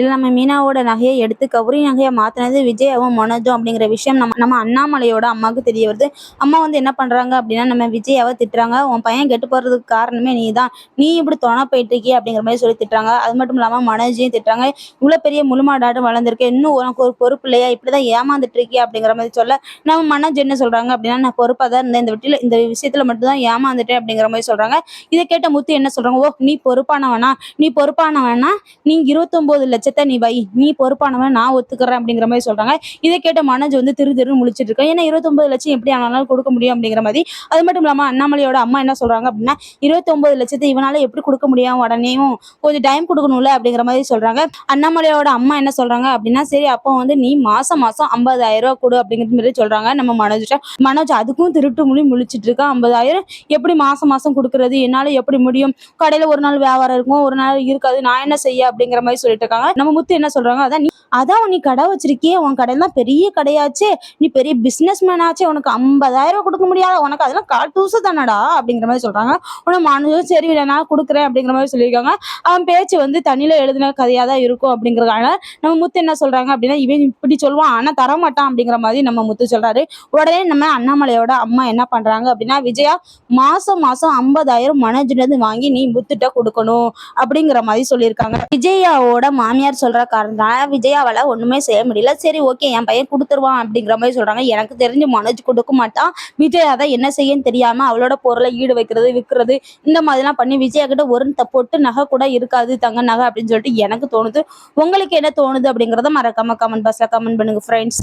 இதில் நம்ம மீனாவோட நகையை எடுத்து கௌரி நகையை மாற்றினது விஜயாவும் மனோஜும் அப்படிங்கிற விஷயம் நம்ம நம்ம அண்ணாமலையோட அம்மாவுக்கு தெரிய வருது. அம்மா வந்து என்ன பண்ணுறாங்க அப்படின்னா நம்ம விஜயாவை திட்டுறாங்க. உன் பையன் கெட்டு போகிறதுக்கு காரணமே நீ தான் நீ இப்படி தொண போயிட்டு இருக்கிய அப்படிங்கிற மாதிரி சொல்லி திட்டுறாங்க. அது மட்டும் இல்லாமல் மனோஜையும் திட்டுறாங்க. இவ்வளோ பெரிய முழுமாடாட்டம் வளர்ந்துருக்க இன்னும் உனக்கு ஒரு பொறுப்பு இல்லையா? இப்படி தான் ஏமாந்துட்டு இருக்கியா அப்படிங்கிற மாதிரி சொல்ல நம்ம மனோஜ் என்ன சொல்கிறாங்க அப்படின்னா நான் பொறுப்பாக தான் இருந்தேன். இந்த வீட்டில் இந்த விஷயத்தில் மட்டும் தான் ஏமாந்துட்டேன் அப்படிங்கிற மாதிரி சொல்கிறாங்க இதை கேட்ட முத்து என்ன சொல்கிறாங்க ஓ நீ பொறுப்பானவனா? நீ பொறுப்பானவனா? நீ இருபத்தொம்போது லட்சத்தை நீ வை. நீ பொறுப்பானவன் நான் ஒத்துக்கிறேன் அப்படிங்கிற மாதிரி சொல்றாங்க. இதை கேட்ட மனோஜ் வந்து திரு திரு முழிச்சிட்டு இருக்கேன் ஏன்னா இருபத்தொம்பது லட்சம் எப்படி ஆனாலும் கொடுக்க முடியும் அப்படிங்கிற மாதிரி. அது மட்டும் இல்லாமல் அண்ணாமலையோட அம்மா என்ன சொல்றாங்க அப்படின்னா இருபத்தொம்பது லட்சத்தை இவனால எப்படி கொடுக்க முடியும்? உடனேயும் கொஞ்சம் டைம் கொடுக்கணும்ல அப்படிங்கிற மாதிரி சொல்றாங்க. அண்ணாமலையோட அம்மா என்ன சொல்றாங்க அப்படின்னா சரி அப்போ வந்து நீ மாசம் மாசம் ஐம்பதாயிரம் ரூபா கொடு அப்படிங்கிற மாதிரி சொல்றாங்க நம்ம மனோஜ் மனோஜ் அதுக்கும் திருட்டு மொழி முழிச்சிட்டு இருக்கா. ஐம்பதாயிரம் எப்படி மாசம் மாசம் கொடுக்கறது? என்னால் எப்படி முடியும்? கடையில ஒரு நாள் வியாபாரம் இருக்கும் ஒரு நாள் இருக்காது. நான் என்ன செய்ய அப்படிங்கிற மாதிரி சொல்லிட்டு இருக்காங்க. நம்ம முத்து என்ன சொல்றாங்க? அதான் நீ அதான் நீ கடை வச்சிருக்கியே உன் கடை தான் பெரிய கடையாச்சே நீ பெரிய பிஸ்னஸ் மேன் ஆச்சே உனக்கு ஐம்பதாயிரம் கொடுக்க முடியாது? உனக்கு அதெல்லாம் கால் தானடா? அப்படிங்கிற மாதிரி சொல்றாங்க. உன மனுஷன் சரி நான் கொடுக்குறேன் அப்படிங்கிற மாதிரி சொல்லியிருக்காங்க. அவன் பேச்சு வந்து தண்ணியில எழுதின கதையாக தான் இருக்கும் அப்படிங்கிறதுனால நம்ம முத்து என்ன சொல்றாங்க அப்படின்னா இவன் இப்படி சொல்லுவான் ஆனா தரமாட்டான் அப்படிங்கிற மாதிரி நம்ம முத்து சொல்றாரு. உடனே நம்ம அண்ணாமலையோட அம்மா என்ன பண்றாங்க அப்படின்னா விஜயா மாசம் மாசம் ஐம்பதாயிரம் மனஜினது வாங்கி நீ முத்துட்ட கொடுக்கணும் அப்படிங்கிற மாதிரி சொல்லியிருக்காங்க. விஜயாவோட மாமியார் சொல்கிற காரணத்தினால விஜயாவால் ஒன்றுமே செய்ய முடியல. சரி ஓகே என் பையன் கொடுத்துருவான் அப்படிங்கிற மாதிரி சொல்கிறாங்க எனக்கு தெரிஞ்சு மனோஜ் கொடுக்க மாட்டான். விஜயா தான் என்ன செய்யன்னு தெரியாமல் அவளோட பொருளை ஈடு வைக்கிறது விற்கிறது இந்த மாதிரிலாம் பண்ணி விஜயா கிட்ட ஒரு போட்டு பொட்டு நகை கூட இருக்காது தங்க நகை அப்படின்னு சொல்லிட்டு எனக்கு தோணுது. உங்களுக்கு என்ன தோணுது அப்படிங்கிறத மறக்காம கமெண்ட் பாக்ஸில் கமெண்ட் பண்ணுங்க ஃப்ரெண்ட்ஸ்